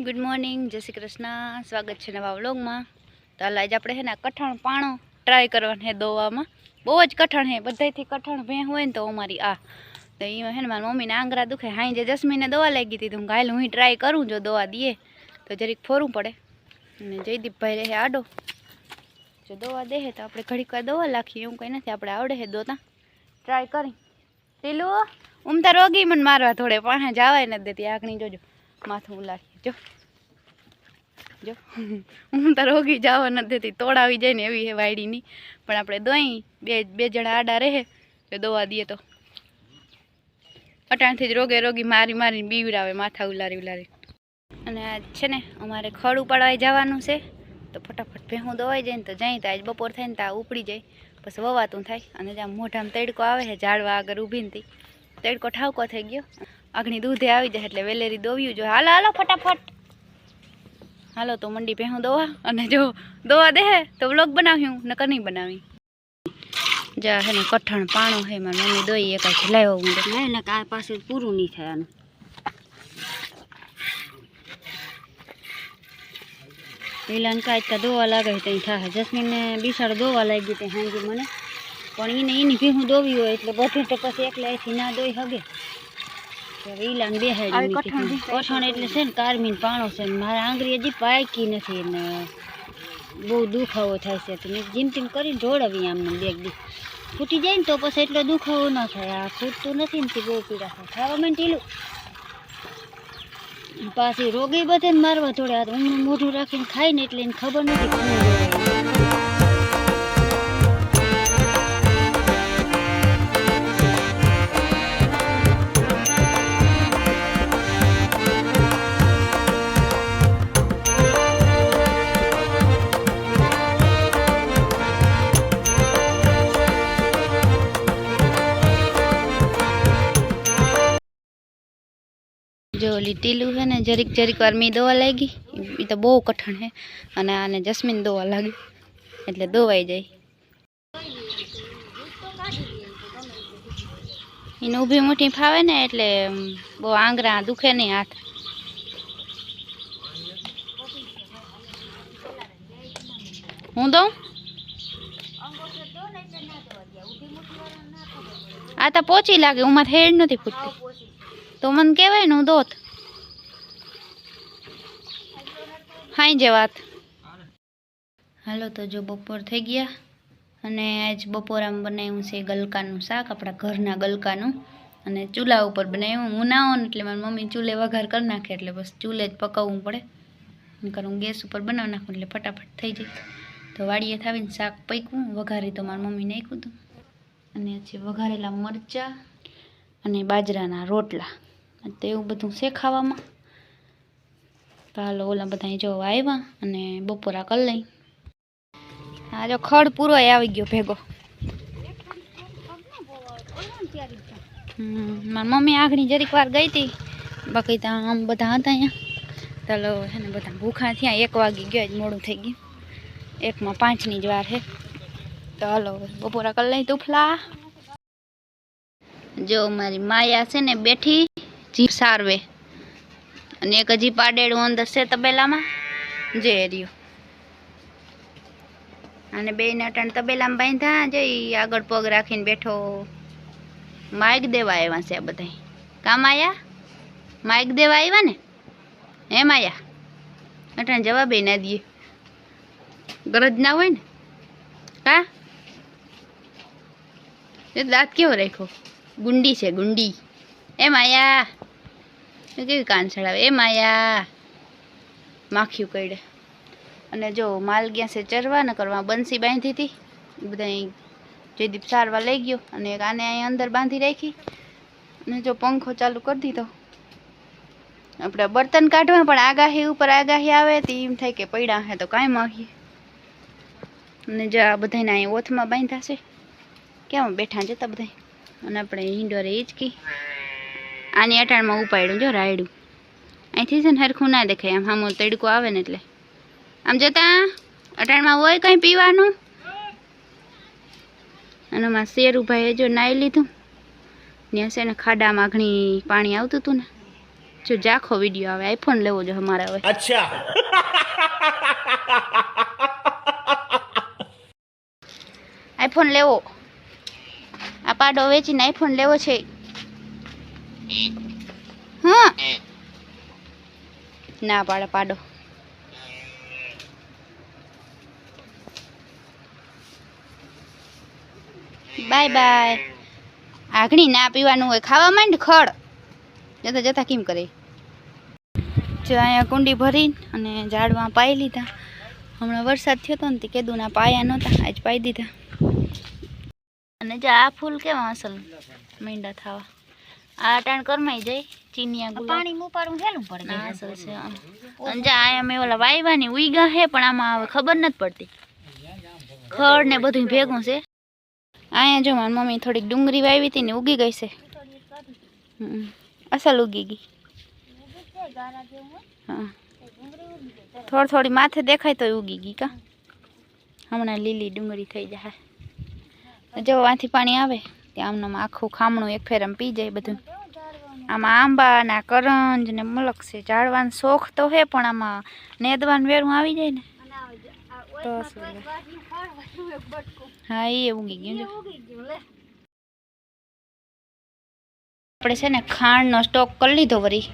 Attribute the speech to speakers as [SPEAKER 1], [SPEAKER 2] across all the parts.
[SPEAKER 1] Good morning જય શ્રી કૃષ્ણ. સ્વાગત છે નવા વ્લોગમાં. તો હાલ આજે આપણે છે ને કઠણ પાણો ટ્રાય કરવાનું છે દોવામાં. બહુ જ કઠણ છે, બધાયથી કઠણ ભેં હોય ને તો અમારી આ. તો એ છે ને મારી મમ્મીને આંગરા દુખે, હાઈ જે જસ્મીને દવા લાગી હતી તો હું ઘાયલ હું ટ્રાય કરું, જો દવા દઈએ. તો જરીક ફોરવું પડે. અને જયદીપભાઈ રહે આડો. જો દવા દે તો આપણે ઘડીક દવા લાખીએ, એવું કંઈ નથી, આપણે આવડે છે દોતા. ટ્રાય કરી. પેલું ઉમતા રોગી મને મારવા થોડે પાસે જવાય નથી દેતી આગણી જોજો. માથું ઉલાડીએ જો. જો. હું તો રોગી જવા નથી દેતી. તોડાવી જાય ને એવી હે વાયડીની. પણ આપણે દોઈ બે બે જણા આડા રહે, તો દોવા દઈએ તો. અટાણથી જ રોગે રોગી મારી મારીને બીવરાવે માથા ઉલારી ઉલારી. અને આજ છે ને અમારે ખડ ઉપાડવા જવાનું છે. તો ફટાફટ ભેહું દવાઈ જાય ને તો જાય તો આજ બપોર થાય ને ત્યાં ઉપડી જાય. પછી વવાતું થાય. અને જ્યાં મોઢામાં તડકો આવે છે, ઝાડવા આગળ ઊભી તડકો ઠાવકો થઈ ગયો. આગની દૂધે આવી જાય એટલે વેલેરી દોવ્યું જો. હાલો હાલો, ફટાફટ. હાલો, તો મંડી પહેવું દોવા. અને જો દોવા દે તો વ્લોગ બનાવ્યું, નકર નહીં બનાવી. જા, હે ને, કઠણ પાણો હે, મારી મમ્મી દોઈ એક લાવ્યો હું.
[SPEAKER 2] નહીં ને આ પાસે પૂરું નહીં થાય આનું પેલા કાંઈ દોવા લાગે ત્યાં થાય જસ્મીનને બિસાડ દોવા લાગી તે હાંજી મને. પણ એને એની ભીહું દોવી હોય એટલે બધી તો પછી એકલા એથી ના દોઈ હગે. મૂકી.
[SPEAKER 1] બી
[SPEAKER 2] કઠણ એટલે છે ને કારમીન પાણો છે ને મારા આંગળી હજી પાકી નથી ને બહુ દુખાવો થાય છે. તો મેં જીમ ટીમ કરીને જોડાવી આમને બેગ દી ફૂટી જાય ને તો પછી એટલો દુખાવો ન થાય. આ ફૂટતું નથી ને બહુ પીડા થાય. ખાવા મને ઢીલું પાછી રોગે બધે મારવા થોડે આ ઊંઘનું મોઢું રાખીને ખાય ને એટલે એને ખબર નથી
[SPEAKER 1] જો ઓલી ટીલું છે ને, જરીક જરીક વાર મેં દવા લાગી. એ તો બહુ કઠણ છે. અને આને જસ્મીન દવા લાગી. એટલે દોવાઈ જાય. એને ઊભી મોટી ફાવે ને એટલે બહુ આંગળા દુખે નહીં હાથ. હું દઉં? આ તો પોચી લાગે મારે હેડ નથી ફૂટતી. તો મને કહેવાય ને હું દોત. હાઈ જે વાત હાલો તો જો બપોર થઈ ગયા અને આજ બપોરામાં બનાવ્યું છે ગલકાનું શાક, આપણા ઘરના ગલકાનું. અને ચૂલા ઉપર બનાવ્યું હું ના હોઉં એટલે મારી મમ્મી ચૂલે વઘાર કરી નાખે એટલે બસ ચૂલે જ પકાવવું પડે. નકર હું ગેસ ઉપર બનાવી નાખું એટલે ફટાફટ થઈ જાય. તો વાડીએ થાવીને શાક પૈકું વઘારી તો મારી મમ્મી નાખ્યું હતું. અને પછી વઘારેલા મરચાં અને બાજરાના રોટલા. તો એવું બધું છે ખાવામાં તો હાલો ઓલા બધા જો આવ્યા અને બપોરા કરી લઈ. હા જો ખડ પૂરો આવી ગયો ભેગો. હમ, મારી મમ્મી આગળ જરીક વાર ગઈ હતી બાકી તો આમ બધા હતા અહીંયા. ચાલો છે ને બધા ભૂખા થયા એક વાગી ગયો આજ મોડું થઈ ગયું. એકમાં પાંચની જ વાર છે તો હાલો હવે બપોરા કરી લઈ તુફલા. જો મારી માયા છે ને બેઠી. જીપ સારવે. અને એક હજી પાડેડું અંદર છે તબેલામાં? જે રહ્યું. અને બે નટણ તબેલામાં બાંધ્યા જઈ આગળ પગ રાખીને બેઠો. માઇક દેવા આવ્યા છે આ બધા કામ આયા? માઇક દેવા આવ્યા ને? એમ આયા? અટાણ જવાબ ના દઈએ ગરજ ના હોય ને? હા? દાંત કેવો રાખ્યો? ગુંડી છે, ગુંડી. એમ આયા? કેવી કાન ચડાવે? એ માયા. માખ્યું કઈડે અને જો માલ ગયા છે ચરવા ને કરવા બંસી બાંધી હતી. બધા જયદીપ સારવા લઈ ગયો અને એક આને અહીં અંદર બાંધી રાખી. અને જો પંખો ચાલુ કરી દીધો. આપણે બર્તન કાઢવા પણ આગાહી ઉપર આગાહી આવે તો એમ થાય કે પડ્યા હે તો કાંઈ માગીએ. અને જો આ બધાને અહીં ઓથમાં બાંધ્યા છે. કેમ બેઠા જતા બધા અને આપણે હિંડોરે હિંચકી. આની અટાણમાં ઉપાડ્યું જો રાયડું. અહીંથી છે ને હરખું ના દેખાય આમ સામો તડકો આવે ને એટલે. આમ જોતા અટાણમાં હોય કંઈ પીવાનું? અને આમાં શેરુભાઈએ જો નાહી લીધું ત્યાં છે ને ખાડામાં ઘણી પાણી આવતું હતું ને. જો જાખો વીડિયો આવે આઈફોન લેવો જો અમારે હવે.
[SPEAKER 3] અચ્છા.
[SPEAKER 1] આઈફોન લેવો. આ પાડો વેચીને આઈફોન લેવો છે. હા. ના પાડે પાડો. Bye bye. આઘણી ના પીવાનું હોય ખાવા માંડ ખડ. જતા જતા કેમ કરે? જો અહીંયા કુંડી ભરીને અને ઝાડમાં પાઈ લીધા. હમણાં વરસાદ થયો હતો ને તે કેદુના ના પાયા નહોતા આજ પાઈ દીધા. અને જો આ ફૂલ કેવા અસલ મીંડા થવા. આ ટાણ કરમાઈ જાય ચીનિયા ગુલાબ.
[SPEAKER 2] પાણી હેલું પડે?
[SPEAKER 1] ના અસલ છે આમ. અને જા આયા મેં ઓલા વાયવાની ઉઈગા હે પણ આમાં હવે ખબર નથી પડતી. ખડ ને બધું ભેગું છે. અહીંયા જો મારી મમ્મી થોડીક ડુંગળી વાવી હતી ને ઉગી ગઈ છે. હમ. અસલ ઉગી ગઈ. હા. થોડી થોડી માથે દેખાય તો ઉગી ગઈ કા. હમણાં લીલી ડુંગળી થઈ જાય જો આથી પાણી આવે. ત્યાં આમનામ આખું ખામણું એક ફેરમ પી જાય બધું. આમાં આંબા ના કરંજ ને મલક છે ઝાડવાનો શોખ તો હે પણ આમાં નેદવાનું વેરું આવી જાય ને. હા એ ઊંઘી ગયું આપણે છે ને ખાંડનો સ્ટોક કરી લીધો વરી.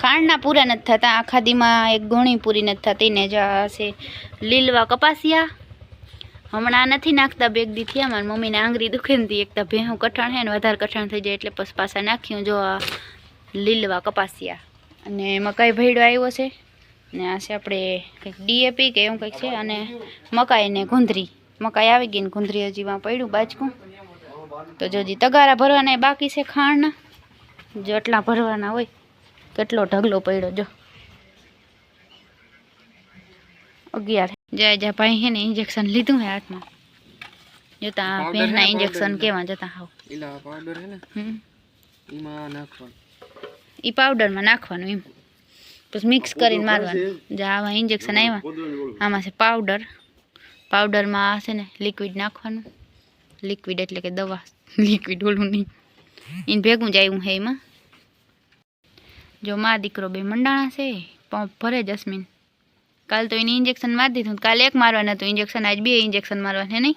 [SPEAKER 1] ખાંડના પૂરા નથી થતા આખા દીમાં એક ગુણી પૂરી નથી થતી ને જ છે લીલવા કપાસિયા. હમણાં નથી નાખતા બેગ દી થયા મારી મમ્મીને આંગળી દુખે ને તી એક તો ભેહું કઠણ હે ને વધારે કઠણ થઈ જાય એટલે પછી પાછા નાખ્યું જો આ લીલવા કપાસિયા. અને મકાઈ ભેડો આવ્યો છે? ને આ છે આપણે કંઈક ડીએપી કે એવું કંઈક છે અને મકાઈ ને ગુંદરી. મકાઈ આવી ગઈ ને ગુંદરી હજી વાં પડ્યું બાજકું. તો જો હજી તગારા ભરવાના બાકી છે ખાણના જો એટલા ભરવાના હોય કેટલો ઢગલો પડ્યો જો. અગિયાર જય જપાઈ હે ને ઇન્જેક્શન લીધું હે હાથમાં. જોતા પેનના ઇન્જેક્શન કેવા જતા હાવ.
[SPEAKER 3] ઇલા પાવડર હે
[SPEAKER 1] ને?
[SPEAKER 3] એમાં નાખવાનું.
[SPEAKER 1] એ પાવડરમાં નાખવાનું એમ. પછી મિક્સ કરીને મારવાનું. જા આવા ઇન્જેક્શન આવ્યા આમાં છે પાવડર પાવડરમાં છે ને લિક્વિડ નાખવાનું. લિક્વિડ એટલે કે દવા. લિક્વિડ ઓલું નહીં. એને ભેગું જ આવ્યું હે એમાં. જો મા દીકરો બે મંડાણા છે પંપ ભરે જસ્મીન. કાલ તો એને ઇન્જેક્શન મારી દીધું કાલે એક મારવાનું હતું ઇન્જેક્શન આજ બે ઇન્જેક્શન મારવાનું નહીં?